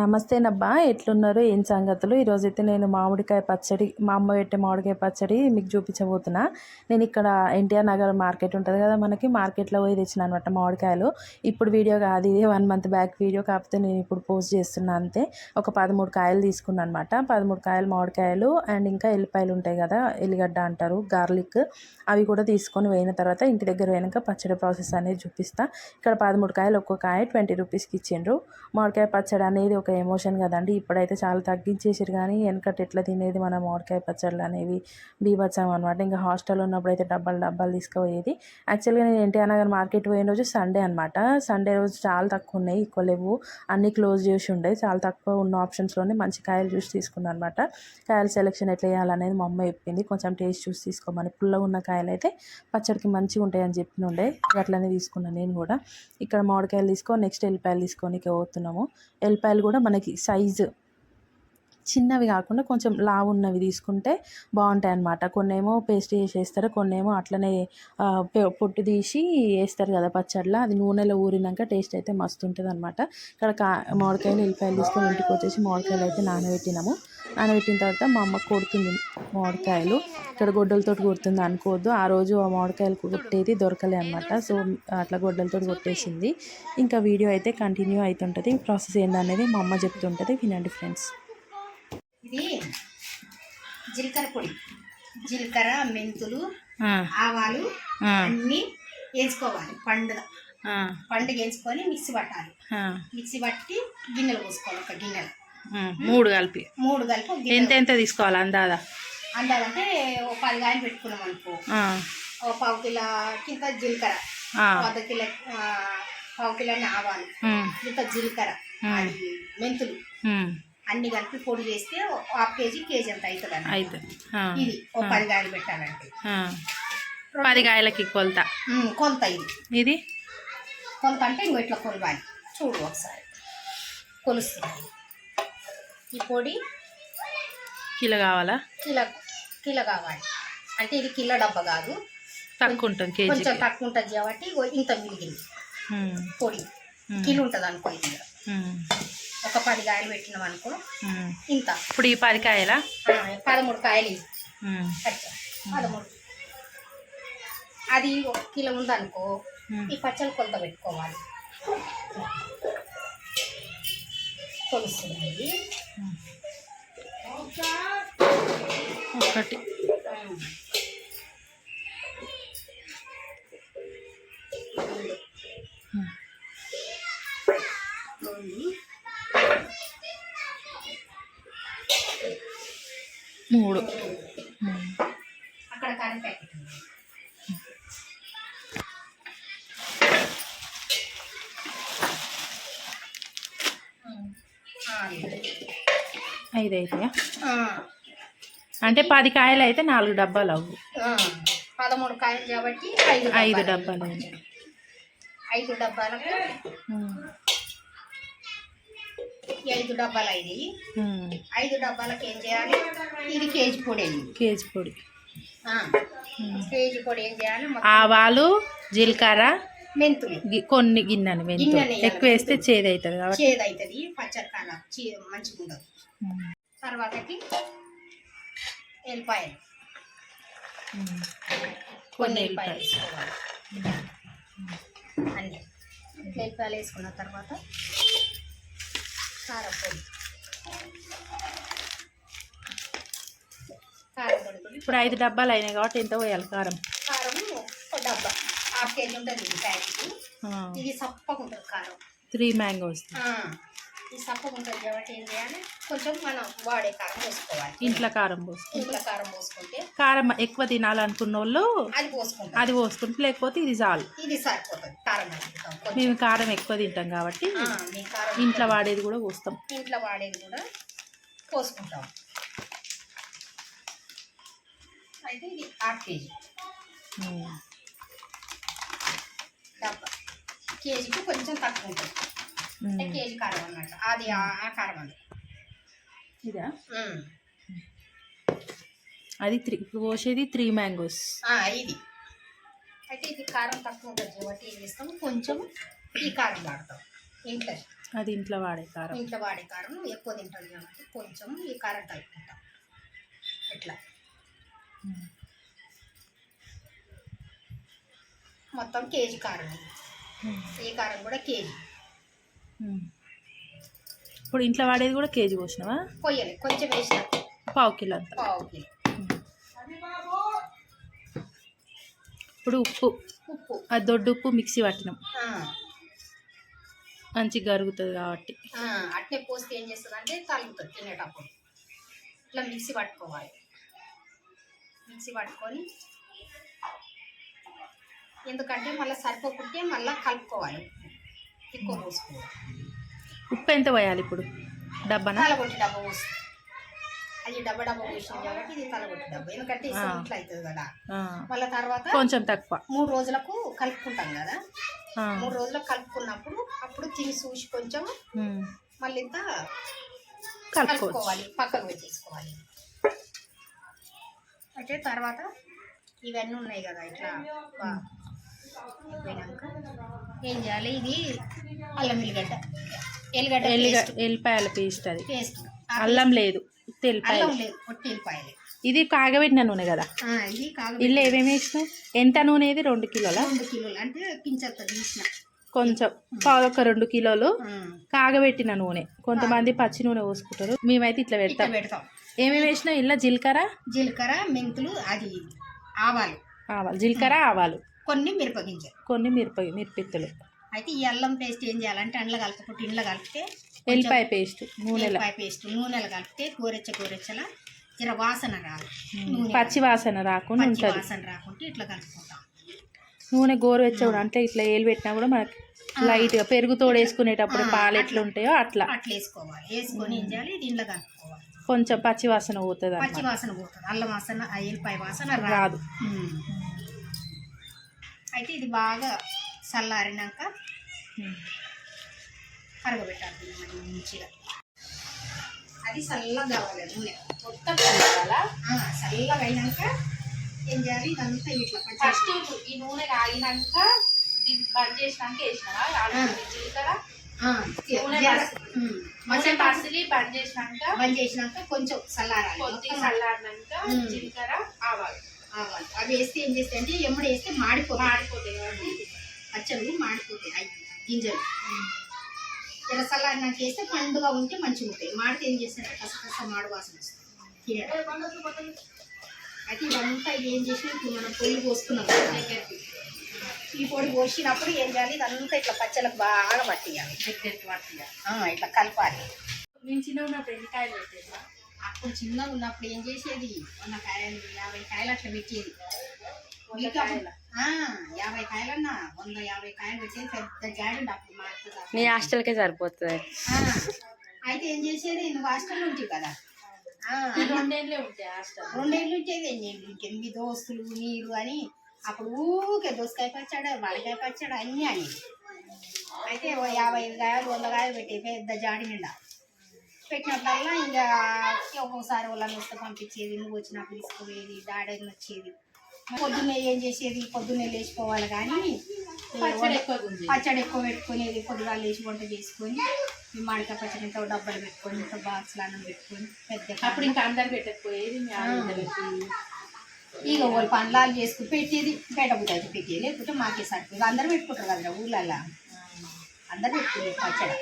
నమస్తే నబ్బా ఎట్లున్నారు? ఏం సంగతులు? ఈరోజైతే నేను మామిడికాయ పచ్చడి మా అమ్మ పెట్టే మామిడికాయ పచ్చడి మీకు చూపించబోతున్నా. నేను ఇక్కడ ఎన్టీఆర్ నగర్ మార్కెట్ ఉంటుంది కదా మనకి మార్కెట్లో పోయి తెచ్చిన అనమాట మామిడికాయలు. ఇప్పుడు వీడియో కాదు ఇది వన్ మంత్ బ్యాక్ వీడియో కాకపోతే నేను ఇప్పుడు పోస్ట్ చేస్తున్నా అంతే. ఒక పదమూడు కాయలు తీసుకున్నాను అనమాట పదమూడు కాయలు మామిడికాయలు అండ్ ఇంకా ఎల్లిపాయలు ఉంటాయి కదా ఎల్లిగడ్డ అంటారు గార్లిక్. అవి కూడా తీసుకొని పోయిన తర్వాత ఇంటి దగ్గర పోయినాక పచ్చడి ప్రాసెస్ అనేది చూపిస్తా. ఇక్కడ పదమూడు కాయలు ఒక్కొక్క కాయ ట్వంటీ రూపీస్కి ఇచ్చిండ్రు. మామిడికాయ పచ్చడి అనేది ఒక ఎమోషన్ కదండి. ఇప్పుడైతే చాలా తగ్గించేసారు కానీ వెనకట ఎట్లా తినేది మన మామిడికాయ పచ్చళ్ళు అనేవి బీభత్సం అనమాట ఇంకా హాస్టల్లో ఉన్నప్పుడు అయితే డబ్బాలు డబ్బాలు తీసుకుపోయేది. యాక్చువల్గా నేను ఎన్టీఆర్ నగర్ మార్కెట్ పోయిన రోజు సండే అనమాట సండే రోజు చాలా తక్కువ ఉన్నాయి ఎక్కువ లేవు. అన్నీ క్లోజ్ చేసి ఉండే చాలా తక్కువ ఉన్న ఆప్షన్స్లోనే మంచి కాయలు చూసి తీసుకున్నాను అనమాట కాయల సెలెక్షన్ ఎట్లా చేయాలనేది మా అమ్మ చెప్పింది. కొంచెం టేస్ట్ చూసి తీసుకోమని. పుల్లగా ఉన్న కాయలు అయితే పచ్చడికి మంచిగా ఉంటాయని చెప్పి ఉండే. అట్లనే తీసుకున్నాను నేను కూడా. ఇక్కడ మామిడికాయలు తీసుకొని నెక్స్ట్ ఎల్లిపాయలు తీసుకొని పోతున్నాము. ఎల్లిపాయలు కూడా మనకి సైజు చిన్నవి కాకుండా కొంచెం లావు ఉన్నవి తీసుకుంటే బాగుంటాయి అన్నమాట కొన్ని ఏమో పేస్ట్ చేసి వేస్తారు కొన్ని ఏమో అట్లనే పొట్టు తీసి వేస్తారు కదా పచ్చడిలో అది నూనెలో ఊరినాక టేస్ట్ అయితే మస్తు ఉంటుంది అనమాట ఇక్కడ కా మామిడికాయలు ఎల్లిపాయలు తీసుకొని ఇంటికి వచ్చేసి మామిడికాయలు అయితే నానబెట్టినాము. నానబెట్టిన తర్వాత మా అమ్మ కొడుతుంది మామిడికాయలు. ఇక్కడ గొడ్డలతో కొడుతుంది అనుకోవద్దు. ఆ రోజు ఆ మామిడికాయలు కొట్టేది దొరకలే అనమాట సో అట్లా గొడ్డలతో కొట్టేసింది. ఇంకా వీడియో అయితే కంటిన్యూ అవుతుంటుంది ప్రాసెస్ ఏందనేది మా అమ్మ చెప్తుంటుంది. వినండి ఫ్రెండ్స్. ఇది జీలకర్ర పొడి. జీలకర్ర మెంతులు ఆవాలు అన్నీ వేసుకోవాలి. పండుగ. పండుగ వేసుకొని మిక్సీ పట్టాలి. మిక్సీ పట్టి గిన్నెలు పోసుకోవాలి. ఒక గిన్నెలు. మూడు కలిపి. మూడు కలిపి ఎంత ఎంత తీసుకోవాలి అందాదా? అందాలంటే ఒక పది కాయలు పెట్టుకున్నాం అనుకో. ఒక పావు కిలో కింద జీలకర్ర. అర్ధ కిలో పావు కిలో ఆవాలు. ఇంత జీలకర్ర. అది మెంతులు. అన్ని కలిపి పొడి చేస్తే హాఫ్ కేజీ కేజీ అంత అవుతుంది ఇది ఒక పది కాయలు పెట్టాలంటే. పది కాయలకి కొలత. కొంత ఇది. ఇది? కొంత అంటే ఇంకో ఇట్లా కొలవాలి. చూడు ఒకసారి. కొలుస్తుంది. ఈ పొడి కిలో కావాలా? కిలో కిలో కావాలి. అంటే ఇది కిలో డబ్బా కాదు. తక్కువ ఉంటుంది కొంచెం తక్కువ ఉంటుంది కాబట్టి ఇంత మిగిలింది. పొడి. కిలో ఉంటుంది అనుకో ఇది. ఒక పది కాయలు పెట్టినాం అనుకో. ఇంత. ఇప్పుడు ఈ పది కాయలా? పదమూడు కాయలు పదమూడు. అది ఒక కిలో ఉందనుకో. ఈ పచ్చళ్ళు కొలత పెట్టుకోవాలి. కొలుస్తుంది ఒకటి. ఐదు అయితాయా ఆ, అంటే పది కాయలు అయితే నాలుగు డబ్బాలు అవ్వు. ఆ. పదమూడు కాయలు కాబట్టి ఐదు ఐదు డబ్బాలు. ఐదు డబ్బాలకు ఐదు డబ్బాలు అయింది ఐదు డబ్బాలకు ఏం చేయాలి? ఇది కేజీ పొడి కేజీ పొడి. కేజీ పొడి ఏం చేయాలి? ఆవాలు జీలకర్ర మెంతులు. కొన్ని గిన్నెని మెంతులు. ఎక్కువ వేస్తే చేదు అవుతుంది కాబట్టి. చేదు అవుతుంది పచ్చడి కాలం మంచిగా ఉండదు తర్వాతకి ఎల్లిపాయలు. ఉమ్. కొన్ని ఎల్లిపాయలు వేసుకోవాలి అన్నీ. ఎల్లిపాయలు వేసుకున్న తర్వాత కారం పొడి కారం పొడి కూడా ఇప్పుడు ఐదు డబ్బాలు అయినాయి కాబట్టి ఎంత పోయాలి కారం? కారం ఒక డబ్బా. హాఫ్ కేజీ ఉంటుంది ఇది ప్యాకెట్. ఇది సప్పగా ఉంటుంది కారం. Three mangoes. ఇది సప్పగా ఉంటుంది కాబట్టి ఏం చేయాలి? కొంచెం మనం వాడే కారం పోసుకోవాలి ఇంట్లో కారం పోసు ఇంట్లో కారం పోసుకుంటే కారం ఎక్కువ తినాలనుకున్న వాళ్ళు అది పోసుకుంటాం అది పోసుకుంటే లేకపోతే ఇది చాలు. ఇది సరిపోతుంది. కారం మేము కారం ఎక్కువ తింటాం కాబట్టి ఇంట్లో వాడేది కూడా పోస్తాం. ఇంట్లో వాడేది కూడా పోసుకుంటాం. అయితే ఇది హాఫ్ కేజీ. డబ్బా. కేజీకి కొంచెం తక్కువ ఉంటుంది. అంటే. కేజీ కారం అన్నట్టు అది ఆ కారం అది. ఇదా. అది త్రీ పోసేది త్రీ మ్యాంగోస్. ఇది. అయితే ఇది కారం తక్కువ ఉంటుంది కాబట్టి ఏం చేస్తాం? కొంచెం ఈ కారం వాడతాం. ఇంట్లో. అది ఇంట్లో వాడే కారం. ఇంట్లో వాడే కారం ఎక్కువ తింటుంది కాబట్టి కొంచెం ఈ కారం కలుపుకుంటాం. ఇట్లా. మొత్తం కేజీ కారం. ఈ కారం కూడా కేజీ. ఇప్పుడు ఇంట్లో వాడేది కూడా కేజీ పోసినావా? కొంచెం వేసిన. పావు కిలో అంత. పావు కిలో. ఇప్పుడు ఉప్పు. ఉప్పు. అది దొడ్డు ఉప్పు మిక్సీ పట్టినాం. ఆ, మంచిగా కరుగుతుంది కాబట్టి. ఆ, అట్నే పోస్తే ఏం చేస్తుంది అంటే కలుగుతుంది తినేటప్పుడు ఇట్లా మిక్సీ పట్టుకోవాలి. మిక్సీ పట్టుకొని ఎందుకంటే మళ్ళీ సరిపోకుంటే మళ్ళీ కలుపుకోవాలి. ఎక్కువ పోసుకోవాలి ఉప్పు ఎంత పోయాలి ఇప్పుడు? డబ్బానా? తలగొట్టి డబ్బా పోస్తుంది అది డబ్బా డబ్బా పోసినాం కాబట్టి ఇది తలగొట్టి డబ్బా. ఎందుకంటే. ఇట్లా అవుతుంది కదా. మళ్ళీ తర్వాత కొంచెం తక్కువ. మూడు రోజులకు కలుపుకుంటాం కదా. మూడు రోజులకు కలుపుకున్నప్పుడు అప్పుడు తిని చూసి కొంచెం. మళ్ళీ ఇంత కలుపుకోవాలి పక్కకు పెట్టేసుకోవాలి. అయితే తర్వాత ఇవన్నీ ఉన్నాయి కదా ఇట్లా అయిపోయినాక ఏం చేయాలి? ఇది అల్లం ఎల్లిగడ్డ. ఎల్లిగడ్డ ఎల్లిపాయల పేస్ట్ అది. పేస్ట్. అల్లం లేదు అల్లం లేదు ఒట్టి ఎల్లిపాయలే. ఇది కాగబెట్టిన నూనె కదా? ఇది ఇల్లు ఏమేమి వేసినావు? ఎంత నూనె ఇది? రెండు కిలోల? రెండు కిలోలు. అంటే తీసిన. కొంచెం ఒక రెండు కిలోలు కాగబెట్టిన నూనె. కొంతమంది పచ్చి నూనె పోసుకుంటారు. మేమైతే ఇట్లా పెడతాం. పెడతాం. ఏమేమి వేసినావు? ఇలా జీలకర్ర? జీలకర్ర మెంతులు అది ఆవాలు. ఆవాలు. జీలకర్ర ఆవాలు. కొన్ని మిరపగింజలు. కొన్ని మిరప మిరపిత్తులు. అయితే ఈ అల్లం పేస్ట్ ఏం చేయాలంటే అండ్ల కలుపుకుంటే ఇండ్ల కలిపితే ఎల్లిపాయ పేస్ట్ ఉల్లిపాయ పేస్ట్ నూనెలు కలిపితే గోరెచ్చ గోరెచ్చల జర వాసన రాదు. నూనె పచ్చి వాసన రాకుండా ఉంటుంది. వాసన రాకుంటే ఇట్లా కలుపుకుంటాం. నూనె గోరువెచ్చగా అంటే ఇట్లా ఏలు పెట్టినా కూడా మనకి లైట్గా పెరుగు తోడేసుకునేటప్పుడు ఆ, పాలు. ఎట్లా ఉంటాయో అట్లా. అట్లా వేసుకోవాలి. వేసుకొని ఏం చేయాలి? ఇండ్ల కలుపుకోవాలి. కొంచెం పచ్చి వాసన పోతుంది పచ్చి వాసన పోతుంది. అల్లం వాసన ఆ ఎల్లిపాయ వాసన రాదు. అయితే ఇది బాగా చల్లారినాక. కరగబెట్టాలి మంచిగా. అది చల్లగా కావాలి నూనె. మొత్తం? ఆ, చల్లగా అయినాక ఏం చేయాలి? ఇదంతా ఇట్లా ఫస్ట్ ఈ నూనె కాగినాక దీన్ని బంద్ చేసినాక వేసినావా? జీలకర్ర? బంద్ చేసినాక బంద్ చేసినాక కొంచెం చల్లారాలి. కొద్దిగా చల్లారినాక. జీలకర్ర ఆవాలు. అవి వేస్తే ఏం చేస్తాయి అంటే ఎమ్మడి వేస్తే మాడిపోతాయి. మాడిపోతాయి. కాబట్టి పచ్చళ్ళు మాడిపోతాయి. అవి గింజలు. ఇలా చల్లారినాక వేస్తే పండుగ ఉంటే మంచిగా ఉంటాయి. మాడితే ఏం చేస్తారంటే కస కస మాడు వాసన వస్తుంది. తినడం. అయితే ఇదంతా ఇది ఏం చేసినా ఇప్పుడు మనం పొయ్యి పోసుకున్నాం. ఈ పొడి పోసినప్పుడు ఏం చేయాలి? ఇదంతా ఇట్లా పచ్చళ్ళకు బాగా పట్టియాలి ఇట్లా కలపాలి. నేను చిన్న ఉన్నప్పుడు ఎన్ని కాయలు పెట్టేదా? అప్పుడు చిన్నగా ఉన్నప్పుడు ఏం చేసేది? వంద కాయలు యాభై కాయలు అట్లా పెట్టేది. యాభై కాయలన్నా వంద యాభై కాయలు పెట్టేది పెద్ద జాడి అప్పుడు మా అత్త తాత. నీ హాస్టల్కే సరిపోతుంది. ఆ, అయితే ఏం చేసేది? నువ్వు హాస్టల్లో ఉంటావు కదా? రెండేళ్ళే ఉంటాయి హాస్టల్. రెండేళ్ళు ఉండేది ఇంకెనిమిది దోస్తులు మీరు అని అప్పుడు ఊకే దోసకాయ పచ్చాడు వాడికాయ పచ్చాడు అన్నీ అని అయితే ఓ యాభై ఐదు కాయలు వంద కాయలు పెట్టి పెద్ద జాడి నిండా. పెట్టినప్పుడల్లా ఇంకా ఒక్కొక్కసారి వాళ్ళని వస్తే పంపించేది నువ్వు వచ్చినప్పుడు తీసుకుపోయేది డాడీ వచ్చేది. పొద్దున్నే ఏం చేసేది? పొద్దున్నే లేచిపోవాలి కానీ పచ్చడి ఎక్కువ ఉంది పచ్చడి ఎక్కువ పెట్టుకునేది పొద్దుగా లేచి వంట చేసుకొని ఈ మామిడికాయ పచ్చడి ఇంత డబ్బాలు పెట్టుకొని ఇంత బాక్స్లు అన్నం పెట్టుకొని పెద్ద అప్పుడు ఇంకా అందరు పెట్టకపోయేది మీ ఇక వాళ్ళు పనులాలు చేసుకుని పెట్టేది బయట బుద్ధి పెట్టేది లేకపోతే మాకే సరిపోయి అందరు పెట్టుకుంటారు కదా ఊళ్ళల్లో అందరు పెట్టుకునేది పచ్చడి.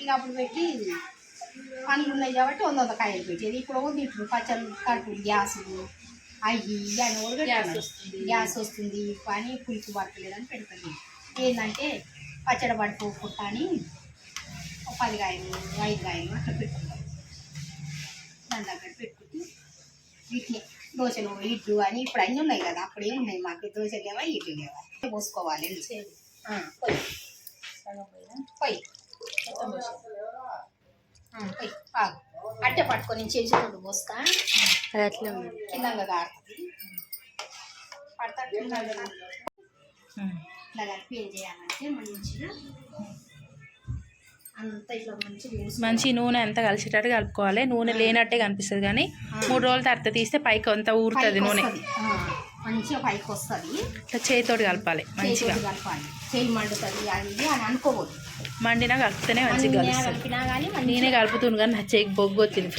ఇక అప్పుడు పెట్టి పనులు ఉన్నాయి కాబట్టి వంద వంద కాయలు పెట్టేది. ఇప్పుడు ఏమో తింటారు పచ్చళ్ళు కడుపులు గ్యాసులు. అయ్యి అని కూడా గ్యాస్. వస్తుంది. గ్యాస్ వస్తుంది. పని పులుసు పడతలేదని పెడుతుంది ఏంటంటే పచ్చడి పడిపోకుండా అని ఒక పది కాయలు ఐదు కాయలు అట్లా పెట్టుకుంటాం దాని దగ్గర పెట్టుకుంటే వీటిని దోశలు ఇడ్లు అని ఇప్పుడు అన్నీ ఉన్నాయి కదా అప్పుడు ఏమున్నాయి మాకు. దోశలు లేవా ఇడ్లు లేవా? పోసుకోవాలి. ఆ, పొయ్యి సగం పోయినా పొయ్యి మొత్తం పోసేది. ఆ, పొయ్యి ఆగు అట్టే పట్టుకొని చేసేటప్పుడు పోస్తా. అది అట్లే కిందంగా కారుతుంది పడతా కిందంగా ఉమ్. ఇట్లా కలిపి ఏం చేయాలంటే మంచిగా అంతా ఇట్లా మంచిగా వేసుకోవాలి. మంచి నూనె అంతా కలిసేటట్టు కలుపుకోవాలి. నూనె లేనట్టే కనిపిస్తుంది కానీ మూడు రోజుల తర్వాత తీస్తే పైకి అంతా ఊరుతుంది నూనె. మంచిగా పైకి వస్తుంది. ఇట్లా చేతితోటి కలపాలి మంచిగా. కలపాలి. చేయి మండుతుంది అది అని అనుకోవద్దు. మండినా కలిపితేనే మంచిగా నేనే కలుపుతును కానీ నా బొగ్గు వచ్చింది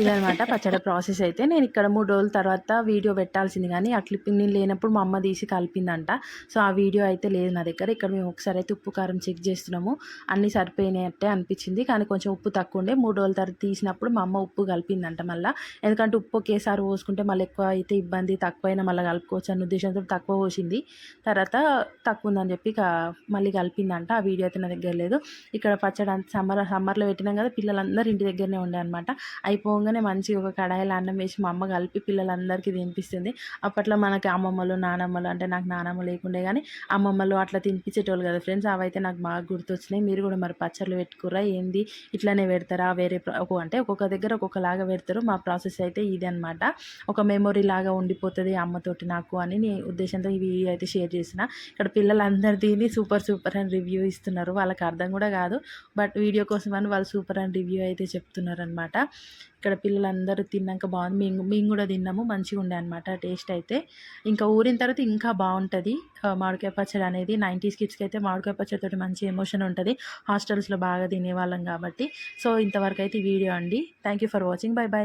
ఇదనమాట పచ్చడి ప్రాసెస్ అయితే. నేను ఇక్కడ మూడు రోజుల తర్వాత వీడియో పెట్టాల్సింది కానీ ఆ క్లిప్పింగ్ నేను లేనప్పుడు మా అమ్మ తీసి కలిపిందంట. సో ఆ వీడియో అయితే లేదు నా దగ్గర. ఇక్కడ మేము ఒకసారి అయితే ఉప్పు కారం చెక్ చేస్తున్నాము. అన్నీ సరిపోయినట్టే అనిపించింది కానీ కొంచెం ఉప్పు తక్కువ ఉండే. మూడు రోజుల తర్వాత తీసినప్పుడు మా అమ్మ ఉప్పు కలిపిందంట మళ్ళీ. ఎందుకంటే ఉప్పు ఒకేసారి పోసుకుంటే మళ్ళీ ఎక్కువ అయితే ఇబ్బంది తక్కువైనా మళ్ళీ కలుపుకోవచ్చు అన్న ఉద్దేశంతో తక్కువ పోసింది. తర్వాత తక్కువ ఉందని చెప్పి మళ్ళీ కలిపిందంట. ఆ వీడియో అయితే నా దగ్గర లేదు. ఇక్కడ పచ్చడి అంత సమ్మర్ సమ్మర్లో పెట్టినాం కదా పిల్లలందరూ ఇంటి దగ్గరనే ఉండే అనమాట అయిపోగానే మంచిగా ఒక కడాయిలో అన్నం వేసి మా అమ్మ కలిపి పిల్లలందరికీ తినిపిస్తుంది. అప్పట్లో మనకి అమ్మమ్మలు నానమ్మలు అంటే నాకు నానమ్మ లేకుండే కానీ అమ్మమ్మలు అట్లా తినిపించేటోళ్ళు కదా ఫ్రెండ్స్. అవైతే నాకు బాగా గుర్తొచ్చినాయి. మీరు కూడా మరి పచ్చళ్ళు పెట్టుకురా ఏంది? ఇట్లానే పెడతారా? వేరే ఒక అంటే ఒక్కొక్క దగ్గర ఒక్కొక్కలాగా పెడతారు. మా ప్రాసెస్ అయితే ఇది అనమాట ఒక మెమొరీ లాగా ఉండిపోతుంది అమ్మతోటి నాకు అని నీ ఉద్దేశంతో ఇవి అయితే షేర్ చేసిన. ఇక్కడ పిల్లలందరూ దీన్ని సూపర్ సూపర్ అని రివ్యూ ఇస్తున్నారు. వాళ్ళకి అర్థం కూడా కాదు. బట్ వీడియో కోసం అని వాళ్ళు సూపర్ అని రివ్యూ అయితే చెప్తున్నారు అనమాట ఇక్కడ పిల్లలందరూ తిన్నాక బాగుంది. మేము మేము కూడా తిన్నాము. మంచిగా ఉండే అనమాట టేస్ట్ అయితే. ఇంకా ఊరిన తర్వాత ఇంకా బాగుంటుంది. మామిడికాయ పచ్చడి అనేది నైంటీస్ కిడ్స్కి అయితే మామిడికాయ పచ్చడితోటి మంచి ఎమోషన్ ఉంటుంది. హాస్టల్స్లో బాగా తినేవాళ్ళం కాబట్టి. సో ఇంతవరకు అయితే ఈ వీడియో అండి. Thank you for watching bye bye